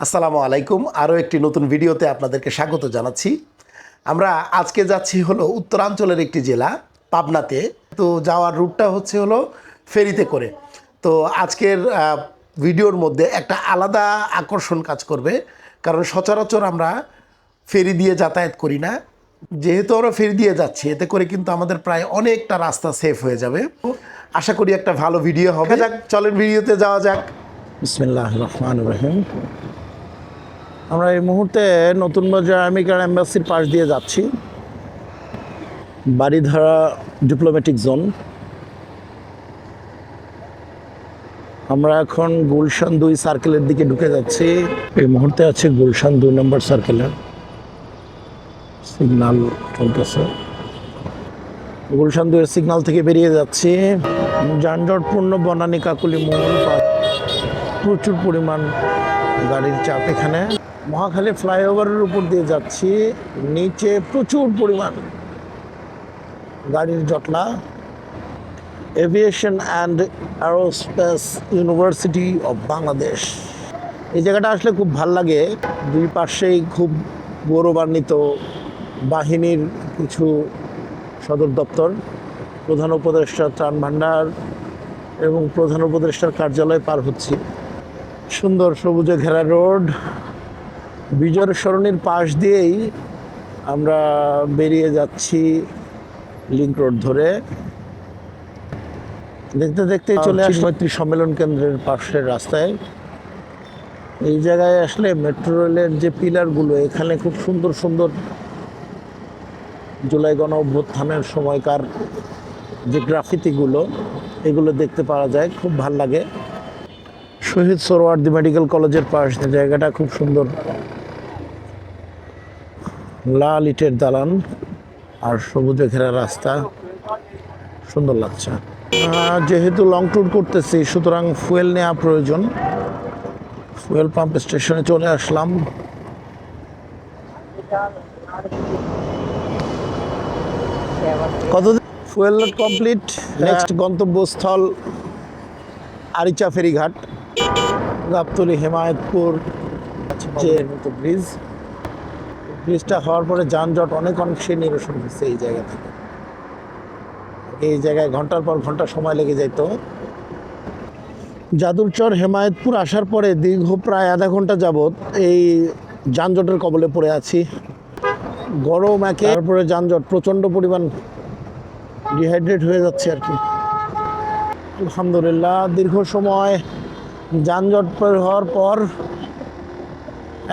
আসসালামু আলাইকুম। আরও একটি নতুন ভিডিওতে আপনাদেরকে স্বাগত জানাচ্ছি। আমরা আজকে যাচ্ছি হলো উত্তরাঞ্চলের একটি জেলা পাবনাতে। তো যাওয়ার রুটটা হচ্ছে হলো ফেরিতে করে। তো আজকের ভিডিওর মধ্যে একটা আলাদা আকর্ষণ কাজ করবে। কারণ সচরাচর আমরা ফেরি দিয়ে যাতায়াত করি না। যেহেতু আমরা ফেরি দিয়ে যাচ্ছি এতে করে কিন্তু আমাদের প্রায় অনেকটা রাস্তা সেফ হয়ে যাবে। আশা করি একটা ভালো ভিডিও হবে। যাক। চলেন ভিডিওতে যাওয়া যাক। বিসমিল্লাহ রহমান রহিম। আমরা এই মুহূর্তে নতুন বাজার আমেরিকার অ্যাম্বাসির পাশ দিয়ে যাচ্ছি। বাড়িধারা ডিপ্লোম্যাটিক জোন আমরা এখন গুলশান দুই সার্কেলের দিকে ঢুকে যাচ্ছি। এই মুহূর্তে আছে গুলশান দুই নম্বর সার্কেলের সিগনাল চলতেছে। গুলশান দুইয়ের সিগনাল থেকে বেরিয়ে যাচ্ছি। যানজটপূর্ণ বনানী কাকুলি মোহন প্রচুর পরিমাণ গাড়ির চাপ এখানে। মহাখালী ফ্লাইওভারের উপর দিয়ে যাচ্ছি। নিচে প্রচুর পরিমাণ গাড়ির জটলা aviation and aerospace university of Bangladesh এই জায়গাটা আসলে খুব ভালো লাগে। দুই পাশেই খুব গৌরবান্বিত বাহিনীর কিছু সদর দপ্তর, প্রধান উপদেষ্টা ত্রাণ ভাণ্ডার এবং প্রধান উপদেষ্টার কার্যালয় পার হচ্ছি। সুন্দর সবুজে ঘেরা রোড বিজয় সরণির পাশ দিয়েই আমরা বেরিয়ে যাচ্ছি লিঙ্ক রোড ধরে। দেখতে দেখতে চলে আসি মৈত্রী সম্মেলন কেন্দ্রের পাশের রাস্তায়। এই জায়গায় আসলে মেট্রো রেলের যে পিলারগুলো এখানে খুব সুন্দর সুন্দর জুলাই গণ অভ্যুত্থানের সময়কার যে গ্রাফিতিগুলো এগুলো দেখতে পাওয়া যায় খুব ভালো লাগে। শহীদ সোরওয়ার্দি মেডিকেল কলেজের পাশ জায়গাটা খুব সুন্দর। লাল ইটের দালান আর সবুজে ঘেরা রাস্তা। সুন্দর লাগছে। যেহেতু লং ট্যুর করতেছি, সুতরাং ফুয়েল নেওয়া প্রয়োজন। ফুয়েল পাম্প স্টেশনে চলে আসলাম। ফুয়েল কমপ্লিট নেক্সট গন্তব্যস্থল আরিচা ফেরিঘাট, গাবতলি, হেমায়তপুর, যে ব্রিজ ব্রিজটা হওয়ার পরে যানজট অনেক অংশে নিরসন হয়েছে এই জায়গা থেকে। এই জায়গায় ঘণ্টার পর ঘণ্টা সময় লেগে যেত যাদুরচর হেমায়তপুর আসার পরে দীর্ঘ প্রায় আধা ঘণ্টা যাবৎ এই যানজটের কবলে পড়ে আছি। গরম একে, তারপরে যানজট প্রচণ্ড পরিমাণ ডিহাইড্রেট হয়ে যাচ্ছে আর কি। আলহামদুলিল্লাহ, দীর্ঘ সময় যানজট হওয়ার পর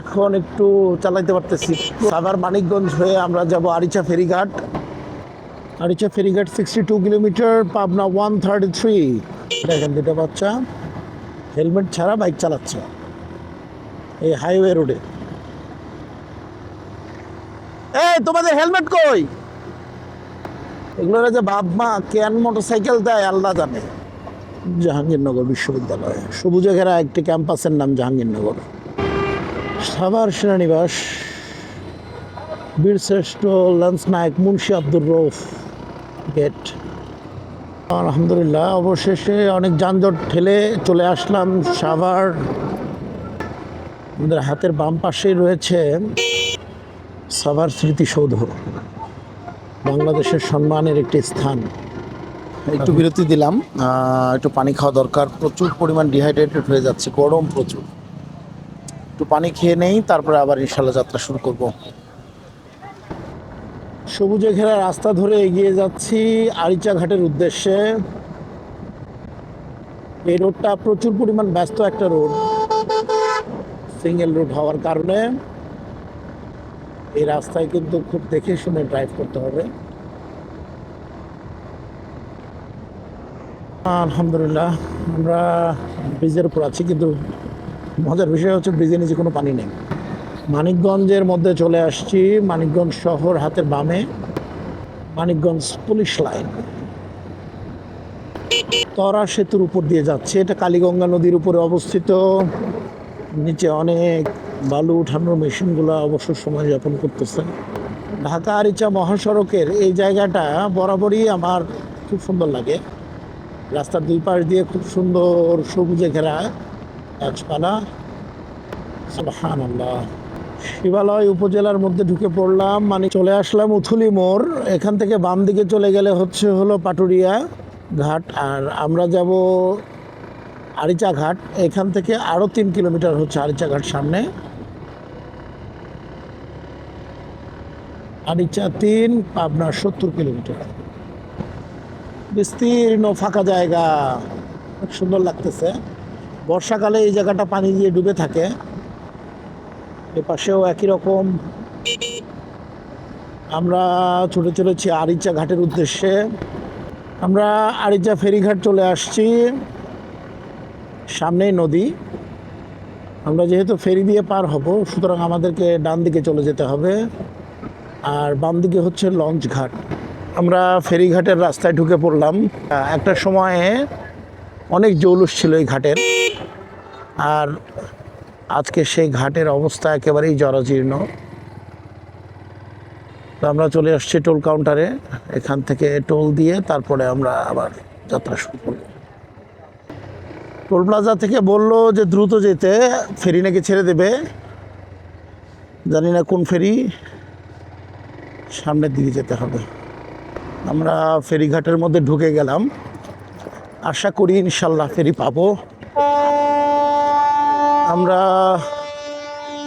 এখন একটু চালাইতে পারতেছি। সাভার মানিকগঞ্জ হয়ে আমরা যাব আরিচা ফেরিঘাট। আরিচা ফেরিঘাট sixty two kilometre, Pabna one thirty three দেখেন দুটো বাচ্চা, হেলমেট ছাড়া বাইক চালাচ্ছে। এই হাইওয়ে রোডে এই, তোমাদের হেলমেট কই? এগুলোর যে বাপমা কেন মোটরসাইকেল দেয়, আল্লাহ জানে। জাহাঙ্গীরনগর বিশ্ববিদ্যালয়। সবুজে ঘেরা একটি ক্যাম্পাসের নাম জাহাঙ্গীরনগর। সাভার সেনানিবাস, বীরশ্রেষ্ঠ লান্স নায়ক মুন্সি আব্দুর রৌফ গেট। আলহামদুলিল্লাহ, অবশেষে অনেক যানজট ঠেলে চলে আসলাম সাভার। আমাদের হাতের বাম পাশেই রয়েছে সাভার স্মৃতিসৌধ, বাংলাদেশের সম্মানের একটি স্থান। একটু বিরতি দিলাম। একটু পানি খাওয়া দরকার। প্রচুর পরিমাণ ডিহাইড্রেটেড হয়ে যাচ্ছে, গরম প্রচুর। একটু পানি খেয়ে নেই, তারপরে আবার ইনশাল্লাহ যাত্রা শুরু করব। সবুজে ঘেরা রাস্তা ধরে এগিয়ে যাচ্ছি আরিচা ঘাটের উদ্দেশ্যে। এই রোডটা প্রচুর পরিমাণ ব্যস্ত একটা রোড সিঙ্গেল রোড হওয়ার কারণে। এই রাস্তায় কিন্তু খুব দেখে শুনে ড্রাইভ করতে হবে। আলহামদুলিল্লাহ, আমরা ব্রিজের উপর আছি, কিন্তু মজার বিষয় হচ্ছে ব্রিজের নিচে কোনো পানি নেই। মানিকগঞ্জের মধ্যে চলে আসছি, মানিকগঞ্জ শহর হাতের বামে, মানিকগঞ্জ পুলিশ লাইন। তরা সেতুর উপর দিয়ে যাচ্ছে। এটা কালীগঙ্গা নদীর উপরে অবস্থিত। নিচে অনেক বালু উঠানোর মেশিনগুলো অবসর সময় যাপন করতেছে। ঢাকা আরিচা মহাসড়কের এই জায়গাটা বরাবরই আমার খুব সুন্দর লাগে। রাস্তার দুই পাশ দিয়ে খুব সুন্দর সবুজে ঘেরা। গাছপালা সুবহানাল্লাহ। শিবালয় উপজেলার মধ্যে ঢুকে পড়লাম মানে চলে আসলাম উথুলি মোড়। এখান থেকে বাম দিকে চলে গেলে হচ্ছে হলো পাটুরিয়া ঘাট, আর আমরা যাব আরিচা ঘাট। এখান থেকে আরও তিন কিলোমিটার হচ্ছে আরিচা ঘাট সামনে। আরিচা তিন, পাবনা সত্তর কিলোমিটার। বিস্তীর্ণ ফাঁকা জায়গা। খুব সুন্দর লাগতেছে। বর্ষাকালে এই জায়গাটা পানি দিয়ে ডুবে থাকে। এ পাশেও একই রকম। আমরা ছুটে চলেছি আরিচা ঘাটের উদ্দেশ্যে। আমরা আরিচা ফেরিঘাট চলে আসছি। সামনেই নদী। আমরা যেহেতু ফেরি দিয়ে পার হব, সুতরাং আমাদেরকে ডান দিকে চলে যেতে হবে। আর বাম দিকে হচ্ছে লঞ্চ ঘাট। আমরা ফেরিঘাটের রাস্তায় ঢুকে পড়লাম। একটা সময়ে অনেক জৌলুস ছিল এই ঘাটের। আর আজকে সেই ঘাটের অবস্থা একেবারেই জরাজীর্ণ। তো আমরা চলে আসছি টোল কাউন্টারে, এখান থেকে টোল দিয়ে তারপরে আমরা আবার যাত্রা শুরু করব। টোল প্লাজা থেকে বলল যে দ্রুত যেতে, ফেরি নাকি ছেড়ে দেবে। জানি না কোন ফেরি, সামনের দিকে যেতে হবে। আমরা ফেরিঘাটের মধ্যে ঢুকে গেলাম। আশা করি ইনশাল্লাহ ফেরি পাবো। আমরা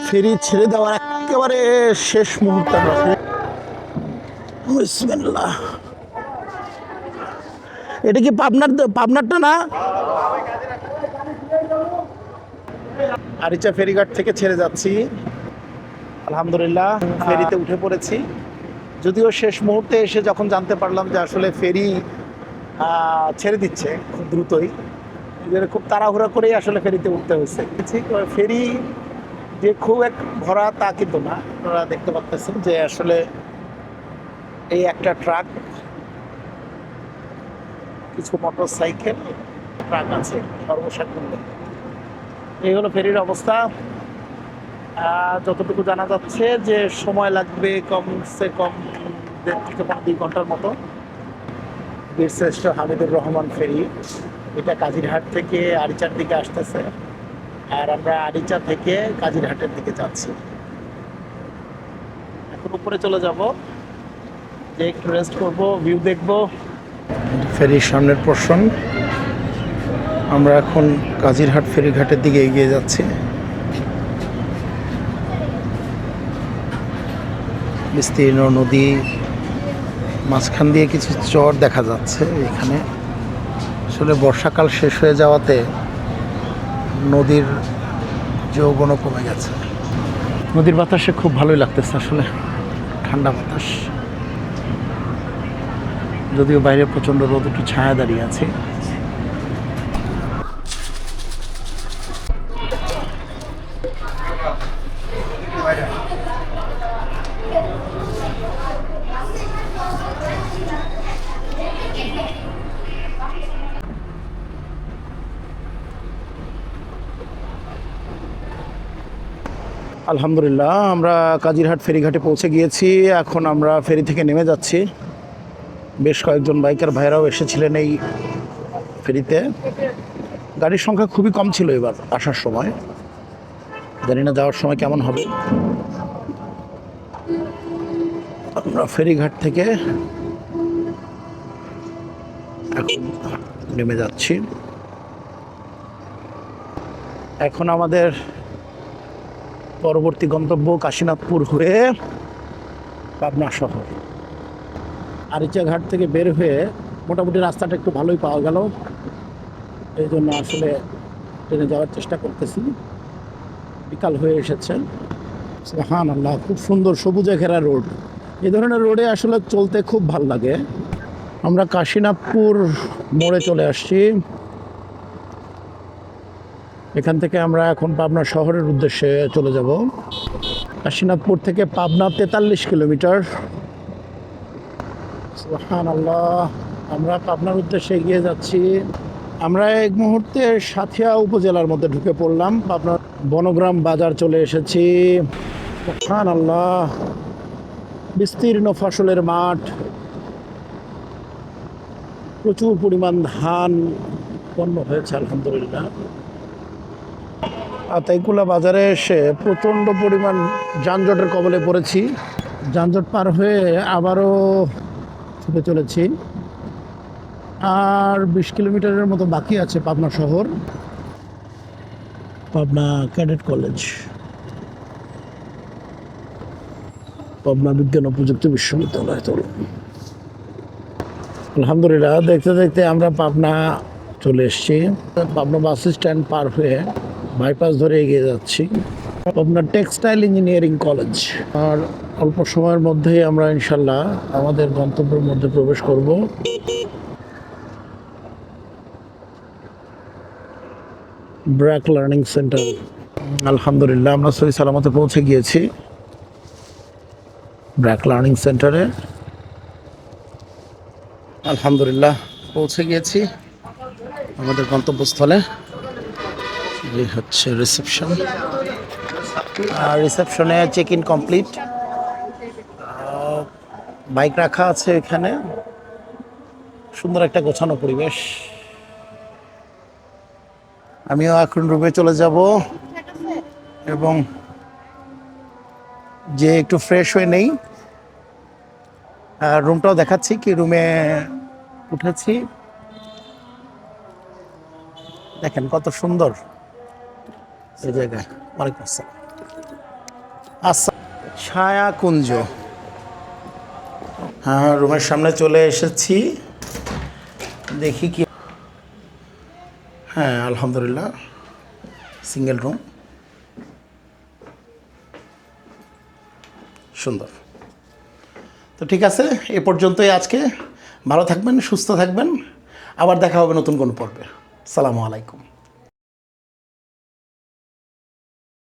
ফেরি ছেড়ে দেওয়ার একেবারে শেষ মুহূর্তে আমরা। এটা কি পাবনার পাবনারটা না? আরিচা ফেরিঘাট থেকে ছেড়ে যাচ্ছি। আলহামদুলিল্লাহ, ফেরিতে উঠে পড়েছি। যদিও শেষ মুহূর্তে এসে যখন জানতে পারলাম যে আসলে ফেরি ছেড়ে দিচ্ছে খুব দ্রুতই। এদের খুব তাড়াহুড়া করেই আসলে ফেরিতে উঠতে হয়েছে। ফেরি যে খুব এক ভরা তা কিন্তু না। আপনারা দেখতে পাচ্ছেন যে আসলে এই একটা ট্রাক, কিছু মোটর সাইকেল ট্রাক আছে সর্বসাকুল্যে এই হলো ফেরির অবস্থা। যতটুকু জানা যাচ্ছে যে সময় লাগবে কমসে কম দেড় থেকে পনেরো, দুই ঘণ্টার মতো। বীরশ্রেষ্ঠ হামিদুর রহমান ফেরি। এটা কাজিরহাট থেকে আরিচার দিকে আসতেছে। আর আমরা আরিচা থেকে কাজিরহাটের দিকে যাচ্ছি। এখন উপরে চলে যাব। যে একটু রেস্ট করব ভিউ দেখব। ফেরির সামনের পোর্শন আমরা এখন কাজিরহাট ফেরিঘাটের দিকে এগিয়ে যাচ্ছি। বিস্তীর্ণ নদী, মাঝখান দিয়ে কিছু চর দেখা যাচ্ছে এখানে। আসলে বর্ষাকাল শেষ হয়ে যাওয়াতে নদীর যৌবনও কমে গেছে। নদীর বাতাসে খুব ভালোই লাগতেছে আসলে। ঠান্ডা বাতাস। যদিও বাইরে প্রচণ্ড রোদ একটু ছায়া দাঁড়িয়ে আছে। আলহামদুলিল্লাহ, আমরা কাজিরহাট ফেরিঘাটে পৌঁছে গিয়েছি। এখন আমরা ফেরি থেকে নেমে যাচ্ছি। বেশ কয়েকজন বাইকার ভাইরাও এসেছিলেন এই ফেরিতে। গাড়ির সংখ্যা খুবই কম ছিল এবার আসার সময়। জানি না যাওয়ার সময় কেমন হবে। আমরা ফেরিঘাট থেকে এখন নেমে যাচ্ছি। এখন আমাদের পরবর্তী গন্তব্য কাশীনাথপুর হয়ে পাবনা শহর। আরিচা ঘাট থেকে বের হয়ে মোটামুটি রাস্তাটা একটু ভালোই পাওয়া গেল। এই জন্য আসলে ট্রেনে যাওয়ার চেষ্টা করতেছি। বিকাল হয়ে এসেছে। হান আল্লাহ খুব সুন্দর সবুজে ঘেরা রোড। এই ধরনের রোডে আসলে চলতে খুব ভালো লাগে। আমরা কাশীনাথপুর মোড়ে চলে আসছি। এখান থেকে আমরা এখন পাবনা শহরের উদ্দেশ্যে চলে যাব। কাশীনাথপুর থেকে পাবনা তেতাল্লিশ কিলোমিটার। আল্লাহ আমরা পাবনার উদ্দেশ্যে এগিয়ে যাচ্ছি। আমরা এক মুহূর্তে সাথিয়া উপজেলার মধ্যে ঢুকে পড়লাম। পাবনার বনগ্রাম বাজার চলে এসেছি। আল্লাহ বিস্তীর্ণ ফসলের মাঠ। প্রচুর পরিমাণ ধান উৎপন্ন হয়েছে, আলহামদুলিল্লাহ। আতাইকুলা বাজারে এসে প্রচণ্ড পরিমাণ যানজটের কবলে পড়েছি। যানজট পার হয়ে আবারও ছুটে চলেছি। আর বিশ কিলোমিটারের মতো বাকি আছে পাবনা শহর। Pabna cadet college. পাবনা বিজ্ঞান ও প্রযুক্তি বিশ্ববিদ্যালয় তো। আলহামদুলিল্লাহ, দেখতে দেখতে আমরা পাবনা চলে এসেছি। পাবনা বাস স্ট্যান্ড পার হয়ে বাইপাস ধরে এগিয়ে যাচ্ছি। আপনার টেক্সটাইল ইঞ্জিনিয়ারিং কলেজ আর অল্প সময়ের মধ্যেই আমরা ইনশাল্লাহ আমাদের গন্তব্যের মধ্যে প্রবেশ করব। ব্র্যাক লার্নিং সেন্টার আলহামদুলিল্লাহ, আমরা সহি সালামতে পৌঁছে গিয়েছি। ব্র্যাক লার্নিং সেন্টারে আলহামদুলিল্লাহ, পৌঁছে গিয়েছি আমাদের গন্তব্যস্থলে। এই হচ্ছে রিসেপশন আর রিসেপশনে চেক ইন কমপ্লিট বাইক রাখা আছে এখানে। সুন্দর একটা গোছানো পরিবেশ। আমিও এখন রুমে চলে যাব। এবং যে একটু ফ্রেশ হয়ে নেই, আর রুমটাও দেখাচ্ছি কি রুমে উঠেছি। দেখেন কত সুন্দর। এই জায়গায়। ওয়ালাইকুম আসসালাম। আচ্ছা ছায়া কুঞ্জ হ্যাঁ রুমের সামনে চলে এসেছি। দেখি কি হ্যাঁ আলহামদুলিল্লাহ। Single room. সুন্দর। তো ঠিক আছে, এ পর্যন্তই আজকে। ভালো থাকবেন, সুস্থ থাকবেন। আবার দেখা হবে নতুন কোনো পর্বে। সালামু আলাইকুম।